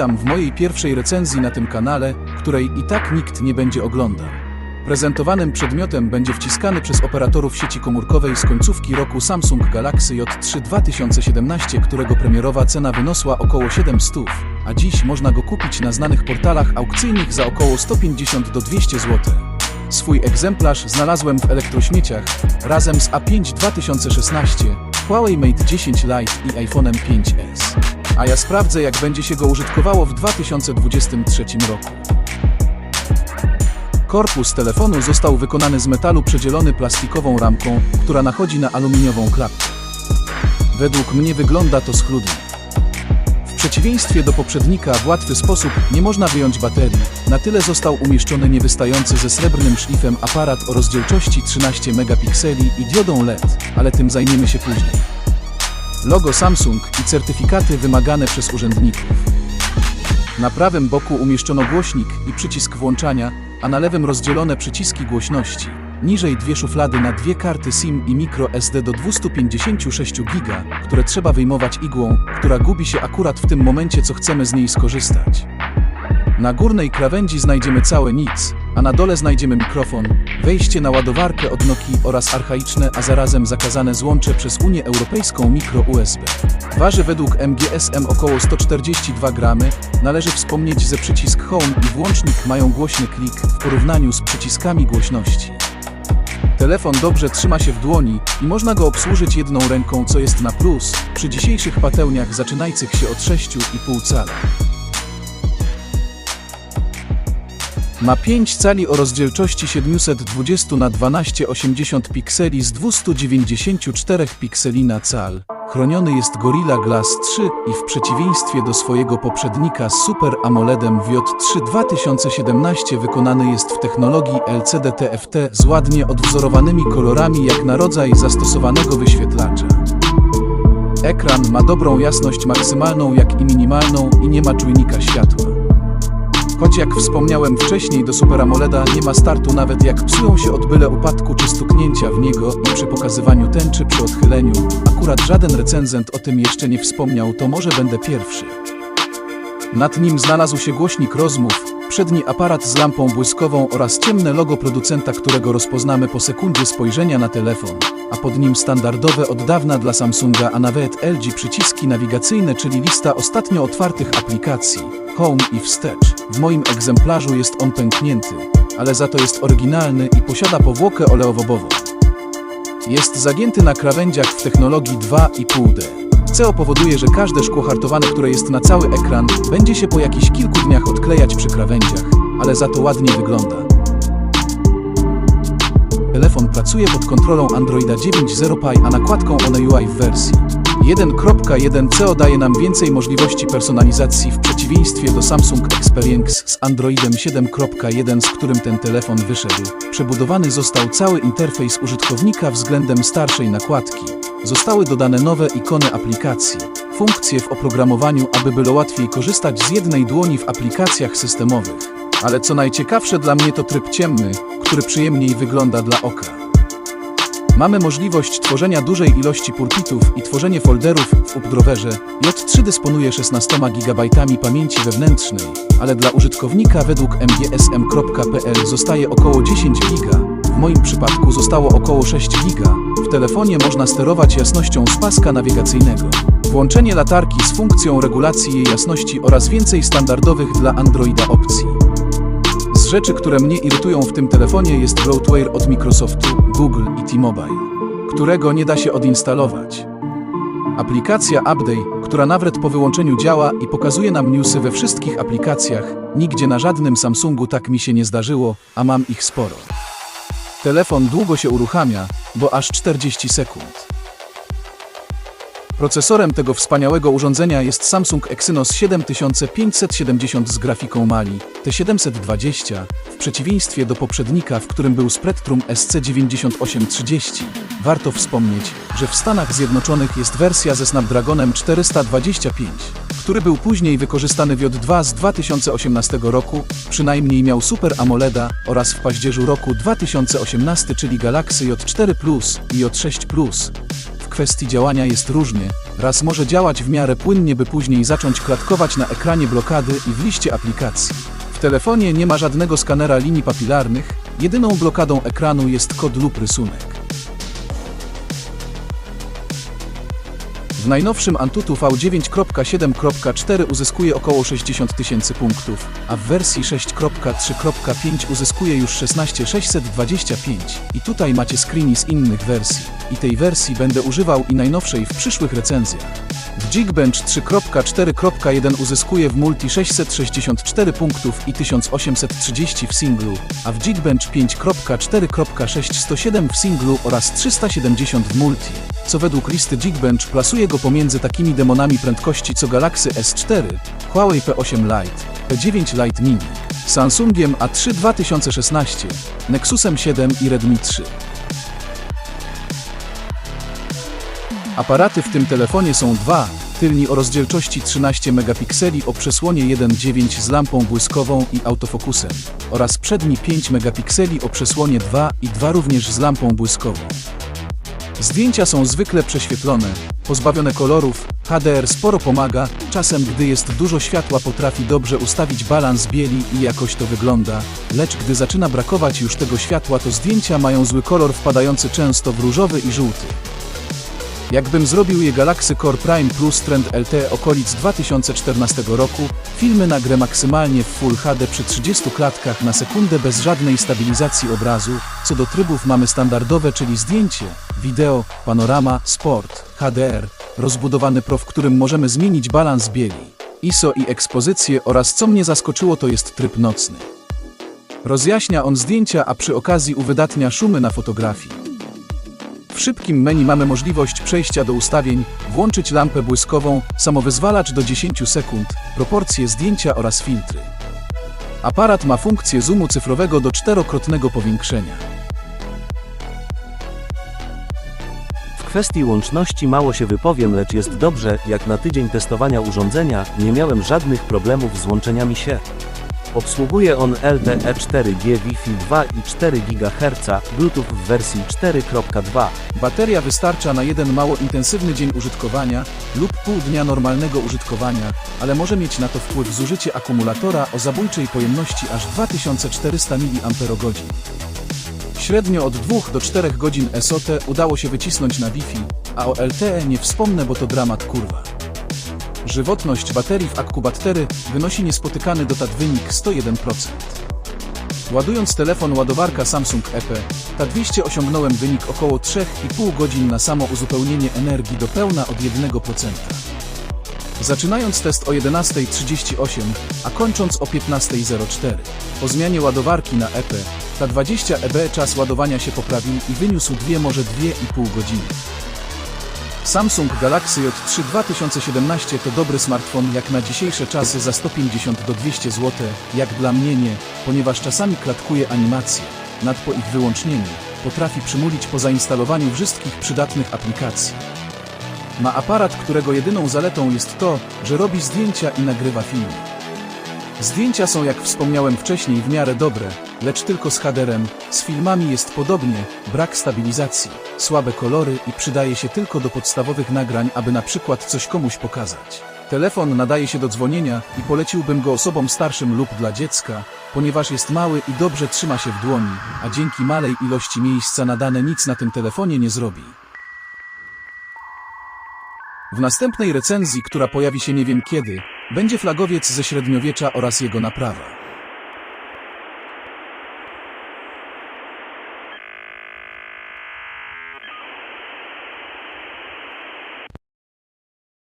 Witam w mojej pierwszej recenzji na tym kanale, której i tak nikt nie będzie oglądał. Prezentowanym przedmiotem będzie wciskany przez operatorów sieci komórkowej z końcówki roku Samsung Galaxy J3 2017, którego premierowa cena wyniosła około 700, a dziś można go kupić na znanych portalach aukcyjnych za około 150 do 200 zł. Swój egzemplarz znalazłem w elektrośmieciach razem z A5 2016, Huawei Mate 10 Lite i iPhone'em 5s. A ja sprawdzę, jak będzie się go użytkowało w 2023 roku. Korpus telefonu został wykonany z metalu przedzielony plastikową ramką, która nachodzi na aluminiową klapkę. Według mnie wygląda to schludnie. W przeciwieństwie do poprzednika w łatwy sposób nie można wyjąć baterii, na tyle został umieszczony niewystający ze srebrnym szlifem aparat o rozdzielczości 13 megapikseli i diodą LED, ale tym zajmiemy się później. Logo Samsung i certyfikaty wymagane przez urzędników. Na prawym boku umieszczono głośnik i przycisk włączania, a na lewym rozdzielone przyciski głośności. Niżej dwie szuflady na dwie karty SIM i microSD do 256 GB, które trzeba wyjmować igłą, która gubi się akurat w tym momencie, co chcemy z niej skorzystać. Na górnej krawędzi znajdziemy całe nic, a na dole znajdziemy mikrofon, wejście na ładowarkę od Nokii oraz archaiczne, a zarazem zakazane złącze przez Unię Europejską mikro USB. Waży według MGSM około 142 gramy. Należy wspomnieć, że przycisk Home i włącznik mają głośny klik w porównaniu z przyciskami głośności. Telefon dobrze trzyma się w dłoni i można go obsłużyć jedną ręką, co jest na plus przy dzisiejszych patelniach zaczynających się od 6,5 cala. Ma 5 cali o rozdzielczości 720 na 1280 pikseli z 294 pikseli na cal. Chroniony jest Gorilla Glass 3 i w przeciwieństwie do swojego poprzednika z Super AMOLEDem w J3 2017 wykonany jest w technologii LCD TFT z ładnie odwzorowanymi kolorami jak na rodzaj zastosowanego wyświetlacza. Ekran ma dobrą jasność maksymalną jak i minimalną i nie ma czujnika światła. Choć jak wspomniałem wcześniej do Super AMOLEDa nie ma startu nawet jak psują się od byle upadku czy stuknięcia w niego przy pokazywaniu tęczy przy odchyleniu, akurat żaden recenzent o tym jeszcze nie wspomniał, to może będę pierwszy. Nad nim znalazł się głośnik rozmów, przedni aparat z lampą błyskową oraz ciemne logo producenta, którego rozpoznamy po sekundzie spojrzenia na telefon, a pod nim standardowe od dawna dla Samsunga, a nawet LG przyciski nawigacyjne, czyli lista ostatnio otwartych aplikacji, Home i Wstecz. W moim egzemplarzu jest on pęknięty, ale za to jest oryginalny i posiada powłokę oleowobową. Jest zagięty na krawędziach w technologii 2,5D. CO powoduje, że każde szkło hartowane, które jest na cały ekran, będzie się po jakichś kilku dniach odklejać przy krawędziach, ale za to ładnie wygląda. Telefon pracuje pod kontrolą Androida 9.0 Pie, a nakładką One UI w wersji 1.1 CO daje nam więcej możliwości personalizacji w przeciwieństwie do Samsung Experience z Androidem 7.1, z którym ten telefon wyszedł. Przebudowany został cały interfejs użytkownika względem starszej nakładki. Zostały dodane nowe ikony aplikacji, funkcje w oprogramowaniu, aby było łatwiej korzystać z jednej dłoni w aplikacjach systemowych. Ale co najciekawsze dla mnie to tryb ciemny, który przyjemniej wygląda dla oka. Mamy możliwość tworzenia dużej ilości pulpitów i tworzenie folderów w updrowerze. J3 dysponuje 16 GB pamięci wewnętrznej, ale dla użytkownika według mgsm.pl zostaje około 10 GB. W moim przypadku zostało około 6 GB. W telefonie można sterować jasnością z paska nawigacyjnego. Włączenie latarki z funkcją regulacji jej jasności oraz więcej standardowych dla Androida opcji. Z rzeczy, które mnie irytują w tym telefonie jest bloatware od Microsoftu, Google i T-Mobile, którego nie da się odinstalować. Aplikacja Update, która nawet po wyłączeniu działa i pokazuje nam newsy we wszystkich aplikacjach, nigdzie na żadnym Samsungu tak mi się nie zdarzyło, a mam ich sporo. Telefon długo się uruchamia, bo aż 40 sekund. Procesorem tego wspaniałego urządzenia jest Samsung Exynos 7570 z grafiką Mali T720, w przeciwieństwie do poprzednika, w którym był Spectrum SC9830. Warto wspomnieć, że w Stanach Zjednoczonych jest wersja ze Snapdragonem 425, który był później wykorzystany w J2 z 2018 roku, przynajmniej miał Super AMOLEDa oraz w paździerzu roku 2018, czyli Galaxy J4 Plus i J6 Plus kwestii działania jest różnie. Raz może działać w miarę płynnie, by później zacząć klatkować na ekranie blokady i w liście aplikacji. W telefonie nie ma żadnego skanera linii papilarnych, jedyną blokadą ekranu jest kod lub rysunek. W najnowszym Antutu V9.7.4 uzyskuje około 60 tysięcy punktów, a w wersji 6.3.5 uzyskuje już 16625. I tutaj macie screeny z innych wersji. I tej wersji będę używał i najnowszej w przyszłych recenzjach. W Geekbench 3.4.1 uzyskuje w multi 664 punktów i 1830 w singlu, a w Geekbench 5.4.6 107 w singlu oraz 370 w multi, co według listy Geekbench plasuje go pomiędzy takimi demonami prędkości co Galaxy S4, Huawei P8 Lite, P9 Lite Mini, Samsungiem A3 2016, Nexusem 7 i Redmi 3. Aparaty w tym telefonie są dwa, tylni o rozdzielczości 13 megapikseli o przesłonie 1.9 z lampą błyskową i autofokusem. Oraz przedni 5 megapikseli o przesłonie 2 i 2 również z lampą błyskową. Zdjęcia są zwykle prześwietlone, pozbawione kolorów, HDR sporo pomaga, czasem gdy jest dużo światła potrafi dobrze ustawić balans bieli i jakoś to wygląda, lecz gdy zaczyna brakować już tego światła to zdjęcia mają zły kolor wpadający często w różowy i żółty. Jakbym zrobił je Galaxy Core Prime Plus Trend LTE okolic 2014 roku, filmy nagrę maksymalnie w Full HD przy 30 klatkach na sekundę bez żadnej stabilizacji obrazu. Co do trybów mamy standardowe, czyli zdjęcie, wideo, panorama, sport, HDR, rozbudowany Pro, w którym możemy zmienić balans bieli, ISO i ekspozycję oraz co mnie zaskoczyło to jest tryb nocny. Rozjaśnia on zdjęcia, a przy okazji uwydatnia szumy na fotografii. W szybkim menu mamy możliwość przejścia do ustawień, włączyć lampę błyskową, samowyzwalacz do 10 sekund, proporcje zdjęcia oraz filtry. Aparat ma funkcję zoomu cyfrowego do czterokrotnego powiększenia. W kwestii łączności mało się wypowiem, lecz jest dobrze, jak na tydzień testowania urządzenia nie miałem żadnych problemów z łączeniami się. Obsługuje on LTE 4G Wi-Fi 2 i 4 GHz, Bluetooth w wersji 4.2. Bateria wystarcza na jeden mało intensywny dzień użytkowania lub pół dnia normalnego użytkowania, ale może mieć na to wpływ zużycie akumulatora o zabójczej pojemności aż 2400 mAh. Średnio od 2 do 4 godzin SOT udało się wycisnąć na Wi-Fi, a o LTE nie wspomnę, bo to dramat kurwa. Żywotność baterii w akku battery wynosi niespotykany dotąd wynik 101%. Ładując telefon ładowarka Samsung EP, ta 200 osiągnąłem wynik około 3,5 godzin na samo uzupełnienie energii do pełna od 1%. Zaczynając test o 11.38, a kończąc o 15.04. Po zmianie ładowarki na EP, ta 20 EB czas ładowania się poprawił i wyniósł 2 może 2,5 godziny. Samsung Galaxy J3 2017 to dobry smartfon jak na dzisiejsze czasy za 150 do 200 zł, jak dla mnie nie, ponieważ czasami klatkuje animacje, nad po ich wyłącznieniu, potrafi przymulić po zainstalowaniu wszystkich przydatnych aplikacji. Ma aparat, którego jedyną zaletą jest to, że robi zdjęcia i nagrywa filmy. Zdjęcia są, jak wspomniałem wcześniej, w miarę dobre, lecz tylko z HDR-em. Z filmami jest podobnie, brak stabilizacji, słabe kolory i przydaje się tylko do podstawowych nagrań, aby na przykład coś komuś pokazać. Telefon nadaje się do dzwonienia i poleciłbym go osobom starszym lub dla dziecka, ponieważ jest mały i dobrze trzyma się w dłoni, a dzięki malej ilości miejsca nadane nic na tym telefonie nie zrobi. W następnej recenzji, która pojawi się nie wiem kiedy, będzie flagowiec ze średniowiecza oraz jego naprawa.